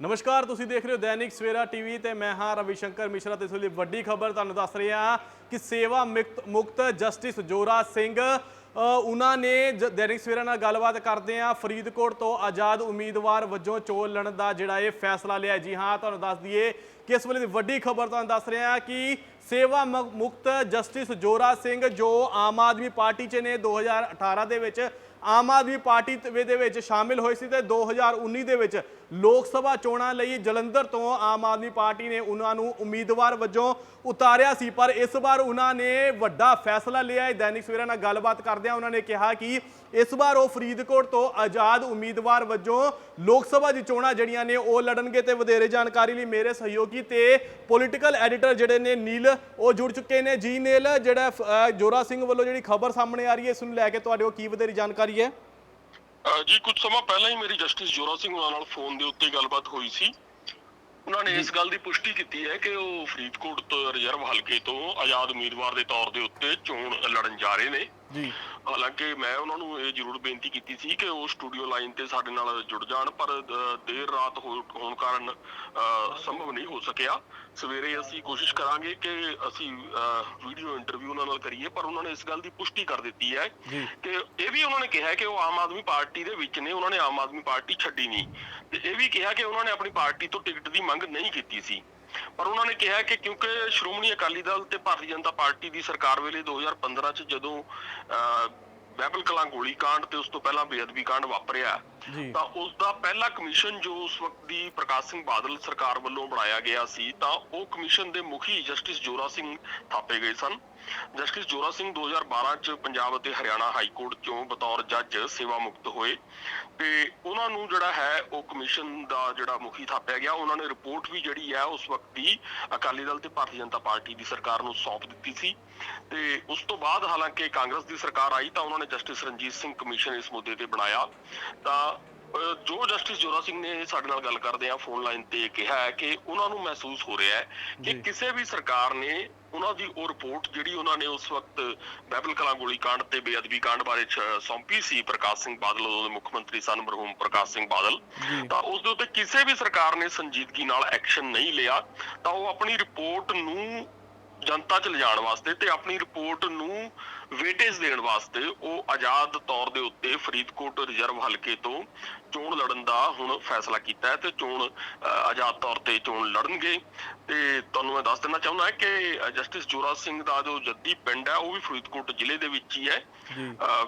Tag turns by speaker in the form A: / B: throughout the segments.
A: ਨਮਸਕਾਰ, ਤੁਸੀਂ ਦੇਖ ਰਹੇ ਹੋ ਦੈਨਿਕ ਸਵੇਰਾ ਟੀਵੀ ਤੇ ਮੈਂ ਹਾਂ ਰਵੀ ਸ਼ੰਕਰ ਮਿਸ਼ਰਾ ਤੇ ਇਸ ਵੇਲੇ ਵੱਡੀ ਖਬਰ ਤੁਹਾਨੂੰ ਦੱਸ ਰਿਹਾ ਕਿ ਸੇਵਾ ਮੁਕਤ ਮੁਕਤ ਜਸਟਿਸ ਜੋਰਾ ਸਿੰਘ ਉਹਨਾਂ ਨੇ ਜ- ਦੈਨਿਕ ਸਵੇਰਾ ਨਾਲ ਗੱਲਬਾਤ ਕਰਦੇ ਆ ਫਰੀਦਕੋਟ ਤੋਂ ਆਜ਼ਾਦ ਉਮੀਦਵਾਰ ਵਜੋਂ ਚੋਣ ਲੜਨ ਦਾ ਜਿਹੜਾ ਇਹ ਫੈਸਲਾ ਲਿਆ ਜੀ ਹਾਂ, ਤੁਹਾਨੂੰ ਦੱਸ ਦਈਏ ਕਿ ਇਸ ਵੇਲੇ ਦੀ ਵੱਡੀ ਖਬਰ ਤੁਹਾਨੂੰ ਦੱਸ ਰਿਹਾ ਕਿ ਸੇਵਾ ਮੁਕ- ਮੁਕਤ ਜਸਟਿਸ ਜੋਰਾ ਸਿੰਘ ਜੋ ਆਮ ਆਦਮੀ ਪਾਰਟੀ 'ਚ ਨੇ 2018 ਦੇ ਵਿੱਚ, ਆਮ ਆਦਮੀ ਪਾਰਟੀ ਦੇ ਵਿੱਚ ਸ਼ਾਮਿਲ ਹੋਏ ਸੀ ਤੇ 2019 ਦੇ ਵਿੱਚ ਲੋਕ ਸਭਾ ਚੋਣਾਂ ਲਈ ਜਲੰਧਰ ਤੋਂ ਆਮ ਆਦਮੀ ਪਾਰਟੀ ਨੇ ਉਹਨਾਂ ਨੂੰ ਉਮੀਦਵਾਰ ਵਜੋਂ ਉਤਾਰਿਆ ਸੀ, ਪਰ ਇਸ ਵਾਰ ਉਹਨਾਂ ਨੇ ਵੱਡਾ ਫੈਸਲਾ ਲਿਆ ਹੈ। ਦੈਨਿਕ ਸਵੇਰਾ ਨਾਲ ਗੱਲਬਾਤ ਕਰਦਿਆਂ ਉਹਨਾਂ ਨੇ ਕਿਹਾ ਕਿ ਇਸ ਵਾਰ ਉਹ ਫਰੀਦਕੋਟ ਤੋਂ ਆਜ਼ਾਦ ਉਮੀਦਵਾਰ ਵਜੋਂ ਲੋਕ ਸਭਾ ਦੀ ਚੋਣਾਂ ਜਿਹੜੀਆਂ ਨੇ ਉਹ ਲੜਨਗੇ ਤੇ ਵਧੇਰੇ ਜਾਣਕਾਰੀ ਲਈ ਮੇਰੇ ਸਹਿਯੋਗੀ ਤੇ ਪੋਲੀਟੀਕਲ ਐਡੀਟਰ ਜਿਹੜੇ ਨੇ ਨੀਲ, ਉਹ ਜੁੜ ਚੁੱਕੇ ਨੇ। ਜੀ ਨੀਲ, ਜਿਹੜਾ ਜੋਰਾ ਸਿੰਘ ਵੱਲੋਂ ਜਿਹੜੀ ਖਬਰ ਸਾਹਮਣੇ ਆ ਰਹੀ ਹੈ, ਇਸ ਨੂੰ ਲੈ ਕੇ ਤੁਹਾਡੇ ਕੋਲ ਕੀ ਵਧੇਰੀ ਜਾਣਕਾਰੀ ਹੈ?
B: ਜੀ ਕੁਝ ਸਮਾਂ ਪਹਿਲਾਂ ਹੀ ਮੇਰੀ ਜਸਟਿਸ ਜੋਰਾ ਸਿੰਘ ਉਹਨਾਂ ਨਾਲ ਫੋਨ ਦੇ ਉੱਤੇ ਗੱਲਬਾਤ ਹੋਈ ਸੀ। ਉਹਨਾਂ ਨੇ ਇਸ ਗੱਲ ਦੀ ਪੁਸ਼ਟੀ ਕੀਤੀ ਹੈ ਕਿ ਉਹ ਫਰੀਦਕੋਟ ਤੋਂ ਰਿਜ਼ਰਵ ਹਲਕੇ ਤੋਂ ਆਜ਼ਾਦ ਉਮੀਦਵਾਰ ਦੇ ਤੌਰ ਦੇ ਉੱਤੇ ਚੋਣ ਲੜਨ ਜਾ ਰਹੇ ਨੇ।
A: ਜੀ।
B: ਹਾਲਾਂਕਿ ਮੈਂ ਉਹਨਾਂ ਨੂੰ ਇਹ ਜ਼ਰੂਰ ਬੇਨਤੀ ਕੀਤੀ ਸੀ ਕਿ ਉਹ ਸਟੂਡੀਓ ਲਾਈਨ ਤੇ ਸਾਡੇ ਨਾਲ ਜੁੜ ਜਾਣ ਪਰ ਦੇਰ ਰਾਤ ਹੋਣ ਕਾਰਨ ਸੰਭਵ ਨਹੀਂ ਹੋ ਸਕਿਆ। ਸਵੇਰੇ ਅਸੀਂ ਕੋਸ਼ਿਸ਼ ਕਰਾਂਗੇ ਕਿ ਅਸੀਂ ਵੀਡੀਓ ਇੰਟਰਵਿਊ ਉਹਨਾਂ ਨਾਲ ਕਰੀਏ ਪਰ ਉਹਨਾਂ ਨੇ ਇਸ ਗੱਲ ਦੀ ਪੁਸ਼ਟੀ ਕਰ ਦਿੱਤੀ ਹੈ। ਕਿ ਇਹ ਵੀ ਉਹਨਾਂ ਨੇ ਕਿਹਾ ਕਿ ਉਹ ਆਮ ਆਦਮੀ ਪਾਰਟੀ ਦੇ ਵਿੱਚ ਨੇ ਉਹਨਾਂ ਨੇ ਆਮ ਆਦਮੀ ਪਾਰਟੀ ਛੱਡੀ ਨਹੀਂ। ਤੇ ਇਹ ਵੀ ਕਿਹਾ ਕਿ ਉਹਨਾਂ ਨੇ ਆਪਣੀ ਪਾਰਟੀ ਤੋਂ ਟਿਕਟ ਦੀ ਮੰਗ ਨਹੀਂ ਕੀਤੀ ਸੀ। ਪਰ ਉਹਨਾਂ ਨੇ ਕਿਹਾ ਕਿ ਕਿਉਂਕਿ ਸ਼੍ਰੋਮਣੀ ਅਕਾਲੀ ਦਲ ਤੇ ਭਾਰਤੀ ਜਨਤਾ ਪਾਰਟੀ ਦੀ ਸਰਕਾਰ ਵੇਲੇ 2015 ਚ ਜਦੋਂ ਅਹ, ਬਹਿਬਲ ਕਲਾਂ ਗੋਲੀ ਕਾਂਡ ਤੇ ਉਸ ਤੋਂ ਪਹਿਲਾਂ ਬੇਅਦਬੀ ਕਾਂਡ ਵਾਪਰਿਆ ਤਾਂ ਉਸ ਦਾ ਪਹਿਲਾ ਕਮਿਸ਼ਨ ਜੋ ਉਸ ਵਕਤ ਦੀ ਪ੍ਰਕਾਸ਼ ਸਿੰਘ ਬਾਦਲ ਸਰਕਾਰ ਵੱਲੋਂ ਬਣਾਇਆ ਗਿਆ ਸੀ, ਤਾਂ ਉਹ ਕਮਿਸ਼ਨ ਦੇ ਮੁਖੀ ਜਸਟਿਸ ਜੋਰਾ ਸਿੰਘ ਥਾਪੇ ਗਏ ਸਨ। ਜਸਟਿਸ ਜੋਰਾ ਸਿੰਘ 2012 ਚ ਪੰਜਾਬ ਅਤੇ ਹਰਿਆਣਾ ਹਾਈ ਕੋਰਟ ਚੋਂ ਬਤੌਰ ਜੱਜ ਸੇਵਾ ਮੁਕਤ ਹੋਏ ਤੇ ਉਹਨਾਂ ਨੂੰ ਜਿਹੜਾ ਹੈ, ਉਹ ਕਮਿਸ਼ਨ ਦਾ ਜਿਹੜਾ ਮੁਖੀ ਥਾਪਿਆ ਗਿਆ। ਉਹਨਾਂ ਨੇ ਰਿਪੋਰਟ ਵੀ ਜਿਹੜੀ ਹੈ, ਉਸ ਵਕਤ ਦੀ ਅਕਾਲੀ ਦਲ ਤੇ ਭਾਰਤੀ ਜਨਤਾ ਪਾਰਟੀ ਦੀ ਸਰਕਾਰ ਨੂੰ ਸੌਂਪ ਦਿੱਤੀ ਸੀ ਤੇ ਉਸ ਤੋਂ ਬਾਅਦ ਹਾਲਾਂਕਿ ਕਾਂਗਰਸ ਦੀ ਸਰਕਾਰ ਆਈ ਤਾਂ ਉਹਨਾਂ ਨੇ ਜਸਟਿਸ ਰਣਜੀਤ ਸਿੰਘ ਕਮਿਸ਼ਨ ਇਸ ਮੁੱਦੇ ਤੇ ਬਣਾਇਆ। ਤਾਂ ਜੋ ਜਸਟਿਸ ਜੋਰਾ ਸਿੰਘ ਨੇ ਸਾਡੇ ਨਾਲ ਗੱਲ ਕਰਦੇ ਆ ਫੋਨ ਲਾਈਨ ਤੇ ਕਿਹਾ ਹੈ ਕਿ ਉਹਨਾਂ ਨੂੰ ਮਹਿਸੂਸ ਹੋ ਰਿਹਾ ਹੈ ਕਿ। ਕਿਸੇ ਵੀ ਸਰਕਾਰ ਨੇ ਉਹਨਾਂ ਦੀ ਉਹ ਰਿਪੋਰਟ ਜਿਹੜੀ ਉਹਨਾਂ ਨੇ ਉਸ ਵਕਤ ਬਹਿਬਲ ਕਲਾਂ ਗੋਲੀ ਕਾਂਡ ਤੇ ਬੇਅਦਬੀ ਕਾਂਡ ਬਾਰੇ ਸੌਂਪੀ ਸੀ ਪ੍ਰਕਾਸ਼ ਸਿੰਘ ਬਾਦਲ ਉਦੋਂ ਦੇ ਮੁੱਖ ਮੰਤਰੀ ਸਨ ਮਰਹੂਮ ਪ੍ਰਕਾਸ਼ ਸਿੰਘ ਬਾਦਲ। ਤਾਂ ਉਸ ਦੇ ਉੱਤੇ ਕਿਸੇ ਵੀ ਸਰਕਾਰ ਨੇ ਸੰਜੀਦਗੀ ਨਾਲ ਐਕਸ਼ਨ ਨਹੀਂ ਲਿਆ ਤਾਂ ਉਹ ਆਪਣੀ ਰਿਪੋਰਟ ਨੂੰ ਜਨਤਾ 'ਚ ਲਿਜਾਣ ਵਾਸਤੇ ਤੇ ਆਪਣੀ ਰਿਪੋਰਟ ਨੂੰ ਵੇਟੇਜ ਦੇਣ ਵਾਸਤੇ ਉਹ ਆਜ਼ਾਦ ਤੌਰ ਦੇ ਉੱਤੇ ਫਰੀਦਕੋਟ ਰਿਜ਼ਰਵ ਹਲਕੇ ਤੋਂ ਚੋਣ ਲੜਨ ਦਾ ਹੁਣ ਫੈਸਲਾ ਕੀਤਾ ਹੈ ਤੇ ਚੋਣ ਆਜ਼ਾਦ ਤੌਰ ਤੇ ਚੋਣ ਲੜਨਗੇ। ਤੇ ਤੁਹਾਨੂੰ ਮੈਂ ਦੱਸ ਦੇਣਾ ਚਾਹੁੰਦਾ ਹਾਂ ਕਿ ਜਸਟਿਸ ਜੋਰਾ ਸਿੰਘ ਦਾ ਜੋ ਜੱਦੀ ਪਿੰਡ ਹੈ ਉਹ ਵੀ ਫਰੀਦਕੋਟ ਜ਼ਿਲ੍ਹੇ ਦੇ ਵਿੱਚ ਹੀ ਹੈ।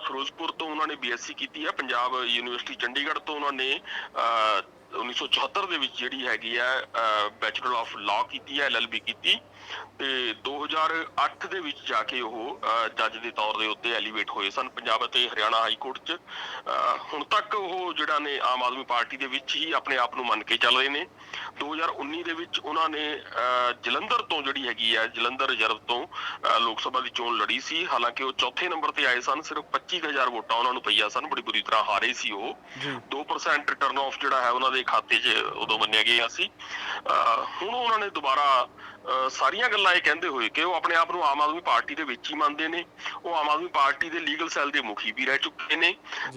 B: ਫਿਰੋਜ਼ਪੁਰ ਤੋਂ ਉਹਨਾਂ ਨੇ ਬੀਐਸਸੀ ਕੀਤੀ ਹੈ ਪੰਜਾਬ ਯੂਨੀਵਰਸਿਟੀ ਚੰਡੀਗੜ੍ਹ ਤੋਂ ਉਹਨਾਂ ਨੇ ਅ, 1974 ਦੇ ਵਿੱਚ ਜਿਹੜੀ ਹੈਗੀ ਹੈ ਬੈਚਲਰ ਆਫ ਲਾਅ ਕੀਤੀ ਹੈ ਐਲਐਲਬੀ ਕੀਤੀ। ਤੇ 2008 ਦੇ ਵਿੱਚ ਜਾ ਕੇ ਉਹ ਜੱਜ ਦੇ ਤੌਰ ਦੇ ਉੱਤੇ ਐਲੀਵੇਟ ਹੋਏ ਸਨ ਪੰਜਾਬ ਅਤੇ ਹਰਿਆਣਾ ਹਾਈ ਕੋਰਟ 'ਚ। ਅ, ਹੁਣ ਤੱਕ ਉਹ ਜਿਹੜਾ ਨੇ ਆਮ ਆਦਮੀ ਪਾਰਟੀ ਦੇ ਵਿੱਚ ਹੀ ਆਪਣੇ ਆਪ ਨੂੰ ਮੰਨ ਕੇ ਚੱਲ ਰਹੇ ਨੇ। 2019 ਦੇ ਵਿੱਚ ਉਹਨਾਂ ਨੇ ਜਲੰਧਰ ਤੋਂ ਜਿਹੜੀ ਹੈਗੀ ਹੈ ਜਲੰਧਰ ਰਿਜ਼ਰਵ ਤੋਂ ਲੋਕ ਸਭਾ ਦੀ ਚੋਣ ਲੜੀ ਸੀ। ਹਾਲਾਂਕਿ ਉਹ ਚੌਥੇ ਨੰਬਰ ਤੇ ਆਏ ਸਨ ਸਿਰਫ 25000 ਵੋਟਾਂ ਉਹਨਾਂ ਨੂੰ ਪਈਆਂ ਸਨ ਬੜੀ ਬੁਰੀ ਤਰ੍ਹਾਂ ਹਾਰੇ ਸੀ ਉਹ।
A: ਜੀ।
B: 2% ਟਰਨ ਆਫ ਜਿਹੜਾ ਹੈ ਉਹਨਾਂ ਦੇ ਖਾਤੇ 'ਚ ਉਦੋਂ ਮੰਨਿਆ ਗਿਆ ਸੀ। ਅਹ ਹੁਣ ਉਹਨਾਂ ਨੇ ਦੁਬਾਰਾ ਅਹ ਸਾਰੀਆਂ ਗੱਲਾਂ ਇਹ ਕਹਿੰਦੇ ਹੋਏ ਕਿ ਉਹ ਆਪਣੇ ਆਪ ਨੂੰ ਆਮ ਆਦਮੀ ਪਾਰਟੀ ਦੇ ਵਿੱਚ ਹੀ ਮੰਨਦੇ ਨੇ ਉਹ ਆਮ ਆਦਮੀ ਪਾਰਟੀ ਦੇ ਲੀਗਲ ਸੈੱਲ ਦੇ ਮੁਖੀ ਵੀ ਰਹਿ ਚੁੱਕੇ ਨੇ।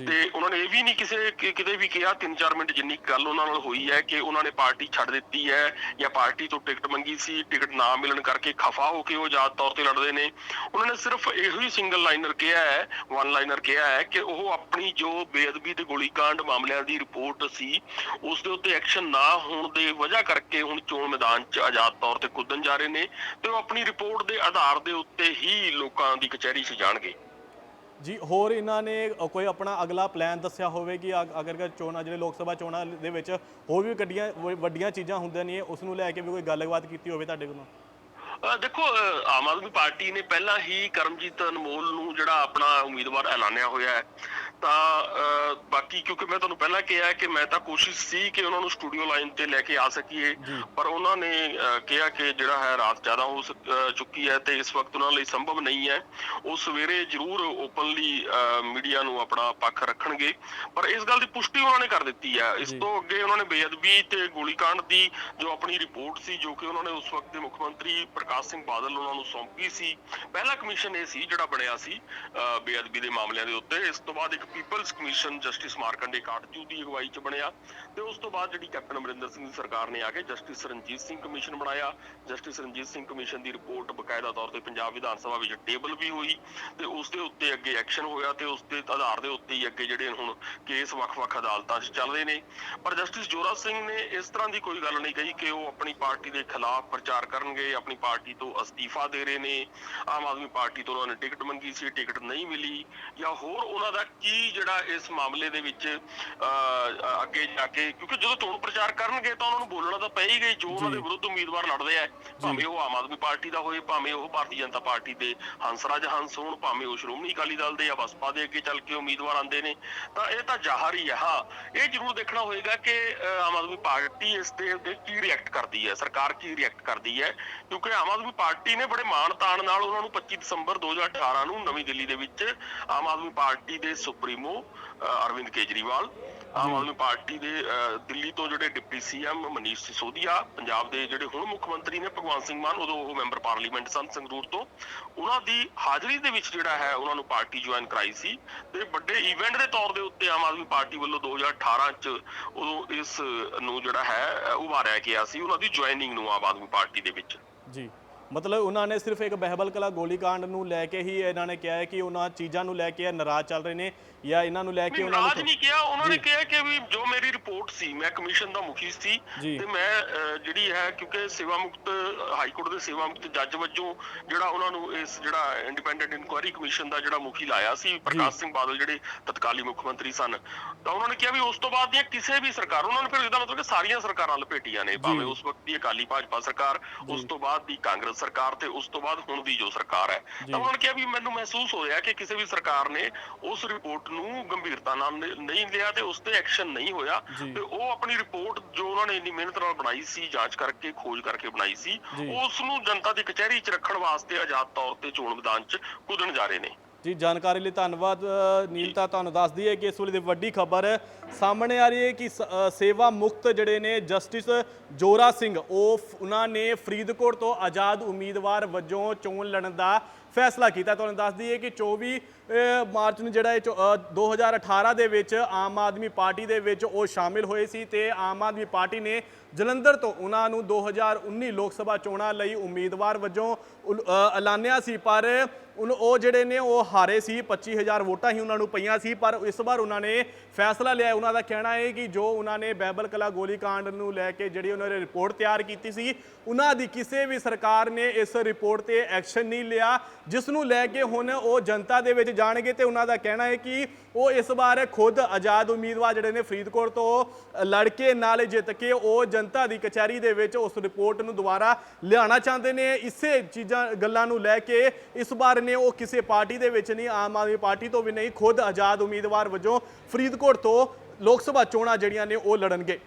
B: ਤੇ ਉਹਨਾਂ ਨੇ ਇਹ ਵੀ ਨਹੀਂ ਕਿਸੇ ਕਿਤੇ ਵੀ ਕਿਹਾ 3-4 ਮਿੰਟ ਜਿੰਨੀ ਗੱਲ ਉਹਨਾਂ ਨਾਲ ਹੋਈ ਹੈ ਕਿ ਉਹਨਾਂ ਨੇ ਪਾਰਟੀ ਛੱਡ ਦਿੱਤੀ ਹੈ ਜਾਂ ਪਾਰਟੀ ਤੋਂ ਟਿਕਟ ਮੰਗੀ ਸੀ ਟਿਕਟ ਨਾ ਮਿਲਣ ਕਰਕੇ ਖਫਾ ਹੋ ਕੇ ਉਹ ਆਜ਼ਾਦ ਤੌਰ ਤੇ ਲੜਦੇ ਨੇ ਉਹਨਾਂ ਨੇ ਸਿਰਫ ਇਹੋ ਹੀ ਸਿੰਗਲ ਲਾਈਨਰ ਕਿਹਾ ਹੈ ਵਨ ਲਾਈਨਰ ਕਿਹਾ ਹੈ ਕਿ ਉਹ ਆਪਣੀ ਜੋ ਬੇਅਦਬੀ ਤੇ ਗੋਲੀकांड ਮਾਮਲਿਆਂ ਦੀ ਰਿਪੋਰਟ ਸੀ ਉਸ ਦੇ ਉੱਤੇ ਐਕਸ਼ਨ ਨਾ ਹੋਣ ਦੇ ਵਜ੍ਹਾ ਕਰਕੇ ਹੁਣ ਚੋਣ ਮੈਦਾਨ 'ਚ ਆਜ਼ਾਦ ਤੌਰ ਤੇ ਕੁੱਦਣ ਜਾ ਰਹੇ ਨੇ ਤੇ ਉਹ ਆਪਣੀ ਰਿਪੋਰਟ ਦੇ ਆਧਾਰ ਦੇ ਉੱਤੇ ਹੀ ਲੋਕਾਂ ਦੀ ਕਚਹਿਰੀ 'ਚ ਜਾਣਗੇ।
A: ਜੀ ਹੋਰ ਇਹਨਾਂ ਨੇ ਕੋਈ ਆਪਣਾ ਅਗਲਾ ਪਲਾਨ ਦੱਸਿਆ ਹੋਵੇ ਕਿ ਅਗ- ਅਗਰ ਅਗਰ ਚੋਣਾਂ ਜਿਹੜੇ ਲੋਕ ਸਭਾ ਚੋਣਾਂ ਦੇ ਵਿੱਚ ਹੋਰ ਵੀ ਗੱਡੀਆਂ ਵ- ਵੱਡੀਆਂ ਚੀਜ਼ਾਂ ਹੁੰਦੀਆਂ ਨਹੀਂ ਉਸ ਨੂੰ ਲੈ ਕੇ ਵੀ ਕੋਈ ਗੱਲਬਾਤ ਕੀਤੀ ਹੋਵੇ ਤੁਹਾਡੇ ਕੋਲੋਂ
B: ਅਹ ਦੇਖੋ ਅਹ ਆਮ ਆਦਮੀ ਪਾਰਟੀ ਨੇ ਪਹਿਲਾਂ ਹੀ ਕਰਮਜੀਤ ਅਨਮੋਲ ਨੂੰ ਜਿਹੜਾ ਆਪਣਾ ਉਮੀਦਵਾਰ ਐਲਾਨਿਆ ਹੋਇਆ ਹੈ ਤਾਂ ਬਾਕੀ ਕਿਉਂਕਿ ਮੈਂ ਤੁਹਾਨੂੰ ਪਹਿਲਾਂ ਕਿਹਾ ਕਿ ਮੈਂ ਤਾਂ ਕੋਸ਼ਿਸ਼ ਸੀ ਕਿ ਉਹਨਾਂ ਨੂੰ ਸਟੂਡੀਓ ਲਾਈਨ ਤੇ ਲੈ ਕੇ ਆ ਸਕੀਏ। ਪਰ ਉਹਨਾਂ ਨੇ ਕਿਹਾ ਕਿ ਜਿਹੜਾ ਹੈ ਰਾਤ ਜ਼ਿਆਦਾ ਹੋ ਚੁੱਕੀ ਹੈ ਤੇ ਇਸ ਵਕਤ ਉਹਨਾਂ ਲਈ ਸੰਭਵ ਨਹੀਂ ਹੈ। ਉਹ ਸਵੇਰੇ ਜ਼ਰੂਰ ਓਪਨਲੀ ਮੀਡੀਆ ਨੂੰ ਆਪਣਾ ਪੱਖ ਰੱਖਣਗੇ। ਪਰ ਇਸ ਗੱਲ ਦੀ ਪੁਸ਼ਟੀ ਉਹਨਾਂ ਨੇ ਕਰ ਦਿੱਤੀ ਹੈ। ਇਸ। ਤੋਂ ਅੱਗੇ ਉਹਨਾਂ ਨੇ ਬੇਅਦਬੀ ਤੇ ਗੋਲੀकांड ਦੀ ਜੋ ਆਪਣੀ ਰਿਪੋਰਟ ਸੀ ਜੋ ਕਿ ਉਹਨਾਂ ਨੇ ਉਸ ਵਕਤ ਦੇ ਮੁੱਖ ਮੰਤਰੀ ਪ੍ਰਕਾਸ਼ ਸਿੰਘ ਬਾਦਲ ਉਹਨਾਂ ਨੂੰ ਸੌਂਪੀ ਸੀ ਪਹਿਲਾ ਕਮਿਸ਼ਨ ਇਹ ਸੀ ਜਿਹੜਾ ਬਣਿਆ ਸੀ ਬੇਅਦਬੀ ਦੇ ਮਾਮਲਿਆਂ ਦੇ ਉੱਤੇ। ਇਸ ਤੋਂ ਬਾਅਦ ਇੱਕ people's commission justice Markandey Katju ਦੀ ਅਗਵਾਈ 'ਚ ਬਣਿਆ ਤੇ ਉਸ ਤੋਂ ਬਾਅਦ ਜਿਹੜੀ ਕੈਪਟਨ ਅਮਰਿੰਦਰ ਸਿੰਘ ਦੀ ਸਰਕਾਰ ਨੇ ਆ ਕੇ ਜਸਟਿਸ ਰਣਜੀਤ ਸਿੰਘ ਕਮਿਸ਼ਨ ਬਣਾਇਆ। ਜਸਟਿਸ ਰਣਜੀਤ ਸਿੰਘ ਕਮਿਸ਼ਨ ਦੀ ਰਿਪੋਰਟ ਬਕਾਇਦਾ ਤੌਰ ਤੇ ਪੰਜਾਬ ਵਿਧਾਨ ਸਭਾ ਵਿੱਚ ਟੇਬਲ ਵੀ ਹੋਈ ਤੇ ਉਸ ਦੇ ਉੱਤੇ ਅੱਗੇ ਐਕਸ਼ਨ ਹੋਇਆ ਤੇ ਉਸ ਦੇ ਆਧਾਰ ਦੇ ਉੱਤੇ ਹੀ ਅੱਗੇ ਜਿਹੜੇ ਹੁਣ ਕੇਸ ਵੱਖ-ਵੱਖ ਅਦਾਲਤਾਂ 'ਚ ਚੱਲ ਰਹੇ ਨੇ। ਪਰ ਜਸਟਿਸ ਜੋਰਾ ਸਿੰਘ ਨੇ ਇਸ ਤਰ੍ਹਾਂ ਦੀ ਕੋਈ ਗੱਲ ਨਹੀਂ ਕਹੀ ਕਿ ਉਹ ਆਪਣੀ ਪਾਰਟੀ ਦੇ ਖਿਲਾਫ ਪ੍ਰਚਾਰ ਕਰਨਗੇ, ਆਪਣੀ ਪਾਰਟੀ ਤੋਂ ਅਸਤੀਫਾ ਦੇ ਰਹੇ ਨੇ। ਆਮ ਆਦਮੀ ਪਾਰਟੀ ਤੋਂ ਉਹਨਾਂ ਨੇ ਟਿਕਟ ਮੰਗੀ ਸੀ, ਟਿਕਟ ਨਹੀਂ ਮਿਲੀ ਜਾਂ ਹੋਰ ਉਹਨਾਂ ਦਾ ਕੀ ਜਿਹੜਾ ਇਸ ਮਾਮਲੇ ਦੇ ਵਿੱਚ ਅੱਗੇ ਜਾ ਕੇ ਕਿਉਂਕਿ ਜਦੋਂ ਚੋਣ ਪ੍ਰਚਾਰ ਕਰਨਗੇ ਤਾਂ ਉਹਨਾਂ ਨੂੰ ਬੋਲਣਾ ਤਾਂ ਪਏਗਾ ਹੀ ਜੋ ਉਹਨਾਂ ਦੇ ਵਿਰੁੱਧ ਉਮੀਦਵਾਰ ਲੜਦੇ ਆ ਭਾਵੇਂ ਉਹ ਆਮ ਆਦਮੀ ਪਾਰਟੀ ਦਾ ਹੋਏ ਭਾਵੇਂ ਉਹ ਭਾਰਤੀ ਜਨਤਾ ਪਾਰਟੀ ਦੇ ਹੰਸਰਾਜ ਹੰਸ ਹੋਣ ਭਾਵੇਂ ਉਹ ਸ਼੍ਰੋਮਣੀ ਅਕਾਲੀ ਦਲ ਦੇ ਜਾਂ ਬਸਪਾ ਦੇ ਅੱਗੇ ਚੱਲ ਕੇ ਉਮੀਦਵਾਰ ਆਉਂਦੇ ਨੇ ਤਾਂ ਇਹ ਤਾਂ ਜ਼ਾਹਰ ਹੀ ਹੈ ਹਾਂ ਇਹ ਜ਼ਰੂਰ ਦੇਖਣਾ ਹੋਏਗਾ ਕਿ ਆਮ ਆਦਮੀ ਪਾਰਟੀ ਇਸ ਦੇ ਉੱਤੇ ਕੀ ਰਿਐਕਟ ਕਰਦੀ ਹੈ ਸਰਕਾਰ ਕੀ ਰਿਐਕਟ ਕਰਦੀ ਹੈ ਕਿਉਂਕਿ ਆਮ ਆਦਮੀ ਪਾਰਟੀ ਨੇ ਬੜੇ ਮਾਣ ਤਾਣ ਨਾਲ ਉਹਨਾਂ ਨੂੰ 25 ਦਸੰਬਰ 2018 ਨੂੰ ਨਵੀਂ ਦਿੱਲੀ ਦੇ ਵਿੱਚ ਆਮ ਆਦਮੀ ਪਾਰਟੀ ਦੇ ਸੁਪਰੀਮੋ ਅਰਵਿੰਦ ਕੇਜਰੀਵਾਲ। ਆਮ ਆਦਮੀ ਪਾਰਟੀ ਦੇ ਦਿੱਲੀ ਤੋਂ ਜਿਹੜੇ ਡਿਪਟੀ ਸੀਐਮ ਮਨੀਸ਼ ਸਿਸੋਦੀਆ ਪੰਜਾਬ ਦੇ ਜਿਹੜੇ ਹੁਣ ਮੁੱਖ ਮੰਤਰੀ ਨੇ ਭਗਵੰਤ ਸਿੰਘ ਮਾਨ ਉਦੋਂ ਉਹ ਮੈਂਬਰ ਪਾਰਲੀਮੈਂਟ ਸਨ ਸੰਗਰੂਰ ਤੋਂ। ਉਹਨਾਂ ਦੀ ਹਾਜ਼ਰੀ ਦੇ ਵਿੱਚ ਜਿਹੜਾ ਹੈ ਉਹਨਾਂ ਨੂੰ ਪਾਰਟੀ ਜੁਆਇਨ ਕਰਾਈ ਸੀ। ਤੇ ਵੱਡੇ ਇਵੈਂਟ ਦੇ ਤੌਰ ਦੇ ਉੱਤੇ ਆਮ ਆਦਮੀ ਪਾਰਟੀ ਵੱਲੋਂ 2018 ਚ ਉਦੋਂ ਇਸ ਨੂੰ ਜਿਹੜਾ ਹੈ ਉਭਾਰਿਆ ਗਿਆ ਸੀ ਉਹਨਾਂ ਦੀ ਜੁਆਇਨਿੰਗ ਨੂੰ ਆਮ ਆਦਮੀ ਪਾਰਟੀ ਦੇ ਵਿੱਚ।
A: ਜੀ। ਮਤਲਬ ਉਹਨਾਂ ਨੇ ਸਿਰਫ ਇੱਕ ਬਹਿਬਲ ਕਲਾ ਗੋਲੀकांड ਨੂੰ ਲੈ ਕੇ ਹੀ ਇਹਨਾਂ ਨੇ ਕਿਹਾ ਹੈ ਕਿ ਉਹਨਾਂ ਚੀਜ਼ਾਂ ਨੂੰ ਲੈ ਕੇ ਨਾਰਾਜ਼ ਚੱਲ ਰਹੇ ਨੇ ਜਾਂ ਇਹਨਾਂ ਨੂੰ ਲੈ ਕੇ ਉਹਨਾਂ
B: ਨਾਰਾਜ਼
A: ਨੂੰ
B: ਨਹੀਂ ਕਿਹਾ ਉਹਨਾਂ ਨੇ ਕਿਹਾ ਕਿ ਵੀ ਜੋ ਮੇਰੀ ਰਿਪੋਰਟ ਸੀ ਮੈਂ ਕਮਿਸ਼ਨ ਦਾ ਮੁਖੀ ਸੀ। ਤੇ ਮੈਂ ਜਿਹੜੀ ਹੈ ਕਿਉਂਕਿ ਸੇਵਾ ਮੁਕਤ ਹਾਈ ਕੋਰਟ ਦੇ ਸੇਵਾ ਮੁਕਤ ਜੱਜ ਵਜੋਂ ਜਿਹੜਾ ਉਹਨਾਂ ਨੂੰ ਇਸ ਜਿਹੜਾ ਇੰਡੀਪੈਂਡੈਂਟ ਇਨਕੁਆਇਰੀ ਕਮਿਸ਼ਨ ਦਾ ਜਿਹੜਾ ਮੁਖੀ ਲਾਇਆ ਸੀ ਪ੍ਰਕਾਸ਼ ਸਿੰਘ ਬਾਦਲ ਜਿਹੜੇ ਤਤਕਾਲੀ ਮੁੱਖ ਮੰਤਰੀ ਸਨ ਤਾਂ ਉਹਨਾਂ ਨੇ ਕਿਹਾ ਵੀ ਉਸ ਤੋਂ ਬਾਅਦ ਦੀਆਂ ਕਿਸੇ ਵੀ ਸਰਕਾਰ ਉਹਨਾਂ ਨੇ ਫਿਰ ਇਹਦਾ ਮਤਲਬ ਕਿ ਸਾਰੀਆਂ ਸਰਕਾਰਾਂ ਲਪੇਟੀਆਂ ਨੇ ਭਾਵੇਂ ਉਸ ਵਕਤ ਦੀ ਅਕਾਲੀ ਭਾਜਪਾ ਸਰਕਾਰ ਉਸ ਤੋਂ ਬਾਅਦ ਦੀ ਕਾਂਗਰਸ ਸਰਕਾਰ ਤੇ ਉਸ ਤੋਂ ਬਾਅਦ ਹੁਣ ਦੀ ਜੋ ਸਰਕਾਰ ਹੈ ਤਾਂ ਉਹਨਾਂ ਨੇ ਕਿਹਾ ਵੀ ਮੈਨੂੰ ਮਹਿਸੂਸ ਹੋਇਆ ਕਿ ਕਿਸੇ ਵੀ ਸਰਕਾਰ ਨੇ ਉਸ ਰਿਪੋਰਟ ਨੂੰ ਗੰਭੀਰਤਾ ਨਾਲ ਨਹੀਂ ਲਿਆ ਤੇ ਉਸ ਤੇ ਐਕਸ਼ਨ ਨਹੀਂ ਹੋਇਆ। ਤੇ ਉਹ ਆਪਣੀ ਰਿਪੋਰਟ ਜੋ ਉਹਨਾਂ ਨੇ ਇੰਨੀ ਮਿਹਨਤ ਨਾਲ ਬਣਾਈ ਸੀ ਜਾਂਚ ਕਰਕੇ ਖੋਜ ਕਰਕੇ ਬਣਾਈ ਸੀ। ਉਸ ਨੂੰ ਜਨਤਾ ਦੀ ਕਚਹਿਰੀ 'ਚ ਰੱਖਣ ਵਾਸਤੇ ਆਜ਼ਾਦ ਤੌਰ ਤੇ ਚੋਣ ਮੈਦਾਨ 'ਚ ਕੁੱਦਣ ਜਾ ਰਹੇ ਨੇ
A: ਜੀ, ਜਾਣਕਾਰੀ ਲਈ ਧੰਨਵਾਦ ਨੀਲਤਾ ਤੁਹਾਨੂੰ ਦੱਸਦੀ ਹੈ ਕਿ ਇਸ ਵੇਲੇ ਦੀ ਵੱਡੀ ਖਬਰ ਸਾਹਮਣੇ ਆ ਰਹੀ ਹੈ ਕਿ ਸੇਵਾ ਮੁਕਤ ਜਿਹੜੇ ਨੇ ਜਸਟਿਸ ਜੋਰਾ ਸਿੰਘ, ਉਹ ਉਹਨਾਂ ਨੇ ਫਰੀਦਕੋਟ ਤੋਂ ਆਜ਼ਾਦ ਉਮੀਦਵਾਰ ਵਜੋਂ ਚੋਣ ਲੜਨ ਦਾ ਫੈਸਲਾ ਕੀਤਾ। ਤੁਹਾਨੂੰ ਦੱਸ ਦਈਏ ਕਿ 24 ਮਾਰਚ ਨੂੰ ਜਿਹੜਾ ਇਹ ਚੋ- ਅ, 2018 ਦੇ ਵਿੱਚ ਆਮ ਆਦਮੀ ਪਾਰਟੀ ਦੇ ਵਿੱਚ ਉਹ ਸ਼ਾਮਿਲ ਹੋਏ ਸੀ ਤੇ ਆਮ ਆਦਮੀ ਪਾਰਟੀ ਨੇ ਜਲੰਧਰ ਤੋਂ ਉਹਨਾਂ ਨੂੰ 2019 ਲੋਕ ਸਭਾ ਚੋਣਾਂ ਲਈ ਉਮੀਦਵਾਰ ਵਜੋਂ ਉਲ- ਐਲਾਨਿਆ ਸੀ। ਪਰ ਉਨ ਉਹ ਜਿਹੜੇ ਨੇ ਉਹ ਹਾਰੇ ਸੀ 25000 ਵੋਟਾਂ ਹੀ ਉਹਨਾਂ ਨੂੰ ਪਈਆਂ ਸੀ। ਪਰ ਇਸ ਵਾਰ ਉਹਨਾਂ ਨੇ ਫੈਸਲਾ ਲਿਆ। ਉਹਨਾਂ ਦਾ ਕਹਿਣਾ ਹੈ ਕਿ ਜੋ ਉਹਨਾਂ ਨੇ ਬੈਬਲ ਕਲਾ ਗੋਲੀकांड ਨੂੰ ਲੈ ਕੇ ਜਿਹੜੀ ਉਹਨਾਂ ਨੇ ਰਿਪੋਰਟ ਤਿਆਰ ਕੀਤੀ ਸੀ ਉਹਨਾਂ ਦੀ ਕਿਸੇ ਵੀ ਸਰਕਾਰ ਨੇ ਇਸ ਰਿਪੋਰਟ ਤੇ ਐਕਸ਼ਨ ਨਹੀਂ ਲਿਆ। ਜਿਸ ਨੂੰ ਲੈ ਕੇ ਹੁਣ ਉਹ ਜਨਤਾ ਦੇ ਵਿੱਚ ਜਾਣਗੇ ਤੇ ਉਹਨਾਂ ਦਾ ਕਹਿਣਾ ਹੈ ਕਿ ਉਹ ਇਸ ਵਾਰ ਖੁਦ ਆਜ਼ਾਦ ਉਮੀਦਵਾਰ ਜਿਹੜੇ ਨੇ ਫਰੀਦਕੋਟ ਤੋਂ ਲੜ ਕੇ ਨਾਲ ਜਿੱਤ ਕੇ ਉਹ ਜਨਤਾ ਦੀ ਕਚਹਿਰੀ ਦੇ ਵਿੱਚ ਉਸ ਰਿਪੋਰਟ ਨੂੰ ਦੁਬਾਰਾ ਲਿਆਉਣਾ ਚਾਹੁੰਦੇ ਨੇ। ਇਸੇ ਚੀਜ਼ਾਂ, ਗੱਲਾਂ ਨੂੰ ਲੈ ਕੇ ਇਸ ਵਾਰ ਨੇ ਉਹ ਕਿਸੇ ਪਾਰਟੀ ਦੇ ਵਿੱਚ ਨਹੀਂ, ਆਮ ਆਦਮੀ ਪਾਰਟੀ ਤੋਂ ਵੀ ਨਹੀਂ, ਖੁਦ ਆਜ਼ਾਦ ਉਮੀਦਵਾਰ ਵਜੋਂ ਫਰੀਦਕੋਟ ਤੋਂ ਲੋਕ ਸਭਾ ਚੋਣਾਂ ਜਿਹੜੀਆਂ ਨੇ ਉਹ ਲੜਨਗੇ।